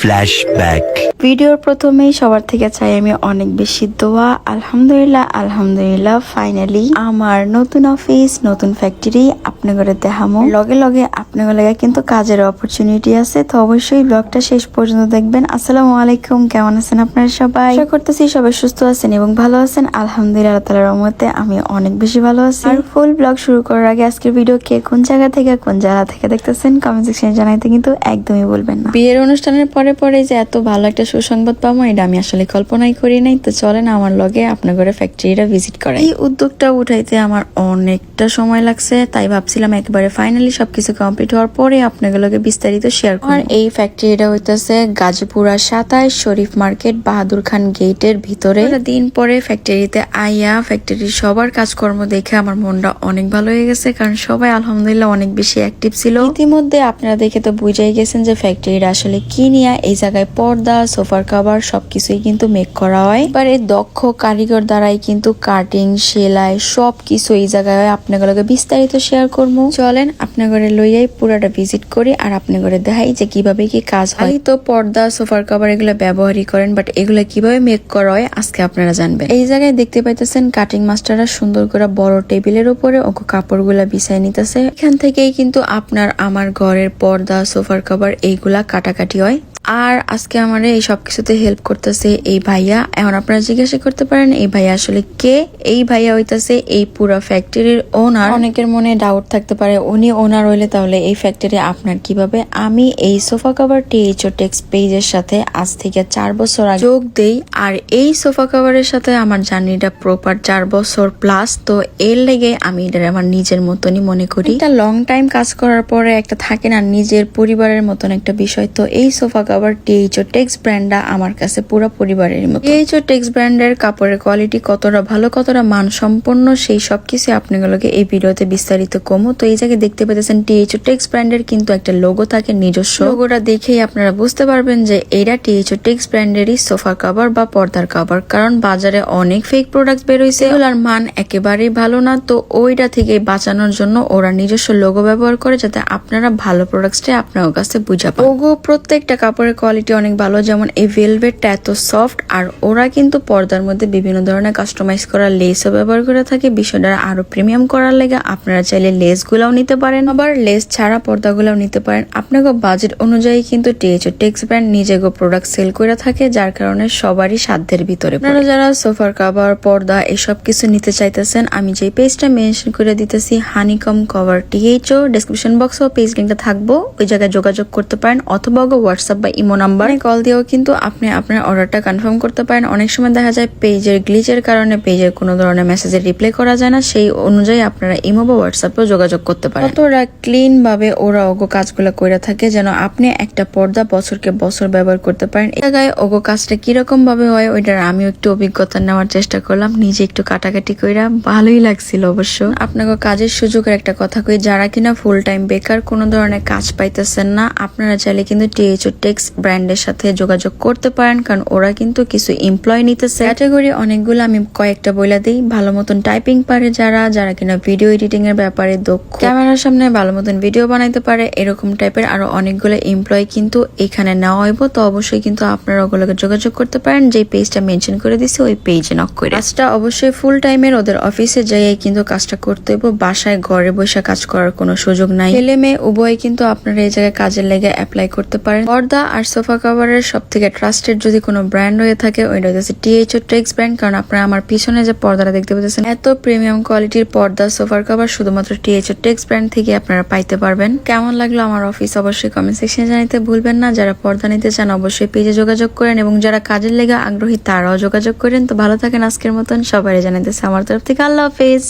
Flashback. ভিডিওর প্রথমেই সবার থেকে চাই আমি অনেক বেশি দোয়া। আলহামদুলিল্লাহ আলহামদুলিল্লাহ ফাইনালি আমার নতুন অফিস নতুন ফ্যাক্টরি আপনাদের দেখামো। লগে লগে আপনাদের কিন্তু কাজের অপরচুনিটি আছে, তো অবশ্যই ব্লগটা শেষ পর্যন্ত দেখবেন। আসসালামু আলাইকুম, কেমন আছেন আপনারা সবাই? আশা করতেছি সবাই সুস্থ আছেন এবং ভালো আছেন। আলহামদুলিল্লাহ তাআলার রহমতে আমি অনেক বেশি ভালো আছি। আর ফুল ব্লগ শুরু করার আগে আজকের ভিডিও কে কোন জায়গা থেকে, কোন জায়গা থেকে দেখতেছেন কমেন্ট সেকশনে জানাইতে কিন্তু একদমই বলবেন না। বিয়ের অনুষ্ঠানের পরে পরে যে এত ভালো একটা সুসংবাদ পাবো এটা আমি আসলে কল্পনাই করি নাই। তো চলেন আমার লগে আপনার ঘরে ফ্যাক্টরিটা ভিজিট করে এই উদ্যোগটা উঠাইতে আমার অনেকটা সময় লাগছে তাই ভাবছিলাম একেবারে ফাইনালি সবকিছু কমপ্লিট হওয়ার পরে আপনাদের লগে বিস্তারিত শেয়ার করব। আর এই ফ্যাক্টরিটা হইতাছে গাজীপুরা সাতাইশ শরীফ মার্কেট বাহাদুর খান গেটের ভিতরে। দিন পরে ফ্যাক্টরিতে আইয়া ফ্যাক্টরির সবার কাজকর্ম দেখে আমার মনটা অনেক ভালো হয়ে গেছে কারণ সবাই আলহামদুলিল্লাহ অনেক বেশি অ্যাক্টিভ ছিল। ইতিমধ্যে আপনারা দেখে তো বুঝাই গেছেন যে ফ্যাক্টরিটা আসলে কি নিয়ে এই জায়গায় পর্দা সোফার কাভার সবকিছুই কিন্তু মেক করা হয়। এবার এই দক্ষ কারিগর দ্বারাই কিন্তু কাটিং সেলাই সব কিছু এই জায়গায় আপনাগুলোকে বিস্তারিত শেয়ার করব। চলেন আপনাদের লইয়াই পুরাটা ভিজিট করি আর আপনাদের দেখাই যে কীভাবে কি কাজ হয়। তো পর্দা সোফার কাভার এগুলো ব্যবহারই করেন বাট এগুলো কীভাবে মেক করা হয় আজকে আপনারা জানবেন। এই জায়গায় দেখতে পাইতেছেন কাটিং মাস্টাররা সুন্দর করে বড় টেবিলের উপরে ওকে কাপড়গুলা বিছাই নিতেছে। এখান থেকেই কিন্তু আপনার আমার ঘরের পর্দা সোফার কভার এইগুলা কাটাকাটি হয়। আর আজকে আমার এই সব কিছুতে হেল্প করতেছে এই ভাইয়া। এখন আপনারা জিজ্ঞাসা করতে পারেন, এই ভাইয়া আসলে কে? এই ভাইয়া হইতাছে এই পুরো ফ্যাক্টরির ওনার অনেকের মনে ডাউট থাকতে পারে, উনি ওনার হইলে তাহলে এই ফ্যাক্টরি আপনার কীভাবে? আমি এই সোফা কভার টিএইচও টেক্স পেজের সাথে আজ থেকে চার বছর আগে যোগ দেই, আর এই সোফা কভারের সাথে আমার জার্নিটা প্রপার চার বছর প্লাস তো এর লেগে আমি এটা আমার নিজের মতনই মনে করি। এটা লং টাইম কাজ করার পরে একটা থাকে না, নিজের পরিবারের মতন একটা বিষয়। তো এই সোফা কভার টিএইচও টেক্স ব্র্যান্ডটা আমার কাছে পুরো পরিবারের মতো। টিএইচও টেক্স ব্র্যান্ডের কাপড়ের কোয়ালিটি কতটা ভালো, কতটা মানসম্পন্ন, সেই সব কিছু আপনাগুলোকে এই ভিডিওতে বিস্তারিত কমো। তো এই জায়গায় দেখতে পেতেছেন টিএইচও টেক্স ব্র্যান্ডের কিন্তু একটা লোগো থাকে, নিজস্ব। লোগোটা দেখেই আপনারা বুঝতে পারবেন যে এটা টিএইচও টেক্স ব্র্যান্ডেরই সোফা কভার বা পর্দার কভার কারণ বাজারে অনেক ফেক প্রোডাক্ট বেরোইছে। এগুলার মান একেবারেই ভালো না, তো ওইটা থেকে বাঁচানোর জন্য ওরা নিজস্ব লোগো ব্যবহার করে যাতে আপনারা ভালো প্রোডাক্টসটা আপনার কাছে বুঝা পান। প্রত্যেকটা কাপড়ের কোয়ালিটি অনেক ভালো, যেমন এই ভেলভেটটা এত সফট আর ওরা কিন্তু পর্দার মধ্যে বিভিন্ন ধরনের কাস্টমাইজ করা লেসও ব্যবহার করে থাকে। বিষয়টা আরও প্রিমিয়াম করার লেগে আপনারা চাইলে লেস গুলাও নিতে পারেন। আবার লেস ছাড়া পর্দাগুলাও নিতে পারেন। আপনাকে বাজেট অনুযায়ী কিন্তু টিএচও টেক্স ব্র্যান্ড নিজে গো প্রোডাক্ট সেল করে থাকে, যার কারণে সবারই সাধ্যের ভিতরে আপনারা যারা সোফার কাভার পর্দা এসব কিছু নিতে চাইতেছেন, আমি যে পেজটা মেনশন করে দিতেছি হানিকম কভার টিএইচও ডেসক্রিপশন বক্স ও পেজ লিঙ্কটা থাকব। ওই জায়গায় যোগাযোগ করতে পারেন, অথবা হোয়াটসঅ্যাপ বা ইমো নাম্বারে। কল দিয়েও কিন্তু আপনি আপনার অর্ডারটা কনফার্ম করতে পারেন। অনেক সময় দেখা যায় পেজের গ্লিচের কারণে পেজের কোনো ধরনের মেসেজের রিপ্লাই করা যায় না। সেই অনুযায়ী আপনারা ইমো বা হোয়াটসঅ্যাপেও যোগাযোগ করতে পারেন। কতটা ক্লিন ভাবে ওরা ওগো কাজগুলো করে থাকে যেন আপনি একটা পর্দা বছরকে বছর ব্যবহার করতে পারেন। এই জায়গায় ওগো কাজটা কীরকম ভাবে হয় ওইটার আমিও একটু অভিজ্ঞতা নেওয়ার চেষ্টা করলাম। নিজে একটু কাটাকাটি কইরা ভালোই লাগছিল অবশ্য। আপনাকে কাজের সুযোগের একটা কথা কই যারা কিনা ফুল টাইম বেকার কোনো ধরনের কাজ পাইতেছেন না আপনারা চাইলে কিন্তু টিএইচও টেক্স ব্র্যান্ডের সাথে যোগাযোগ করতে পারেন, কারণ ওরা কিন্তু কিছু এমপ্লয় নিতেছে। ক্যাটাগরি অনেকগুলো, আমি কয়েকটা বইলা দিই। ভালো মতন টাইপিং পারে যারা যারা কিনা ভিডিও এডিটিং এর ব্যাপারে দক্ষ। ক্যামেরার সামনে ভালো মতন ভিডিও বানাইতে পারে। এরকম টাইপের আরও অনেকগুলো এমপ্লয় কিন্তু এখানে নেওয়া হইব। তো অবশ্যই কিন্তু আপনারা ওগুলোকে যোগাযোগ করতে পারেন। যে পেজটা মেনশন করে দিছি, ওই পেজে নক করে। কাজটা অবশ্যই ফুল টাইমের ওদের অফিসে যাই কিন্তু কাজটা করতে হইব। বাসায় ঘরে বসে কাজ করার কোনো সুযোগ নাই। ছেলে মেয়ে, উভয় কিন্তু আপনারা এই জায়গায় কাজের লেগে অ্যাপ্লাই করতে পারেন। পর্দা আর সোফা কভারের সব থেকে ট্রাস্টেড যদি কোনো ব্র্যান্ড হয়ে থাকে, ওইটা হচ্ছে টিএইচও টেক্স ব্র্যান্ড কারণ আপনারা আমার পিছনে যে পর্দাটা দেখতে পাচ্ছেন এত প্রিমিয়াম কোয়ালিটির পর্দা সোফার কভার শুধুমাত্র টিএইচও টেক্স ব্র্যান্ড থেকে আপনারা পাইতে পারবেন। কেমন লাগল আমার অফিস অবশ্যই কমেন্ট সেকশনে জানাতে ভুলবেন না। যারা পর্দা নিতে চান, অবশ্যই পেজে যোগাযোগ করেন এবং যারা কাজের লেগে আগ্রহী, তারাও যোগাযোগ করেন। তো ভালো থাকেন আজকের মতন। সবাই জানাইতেছে আমার তরফ থেকে। আল্লাহ হাফেজ।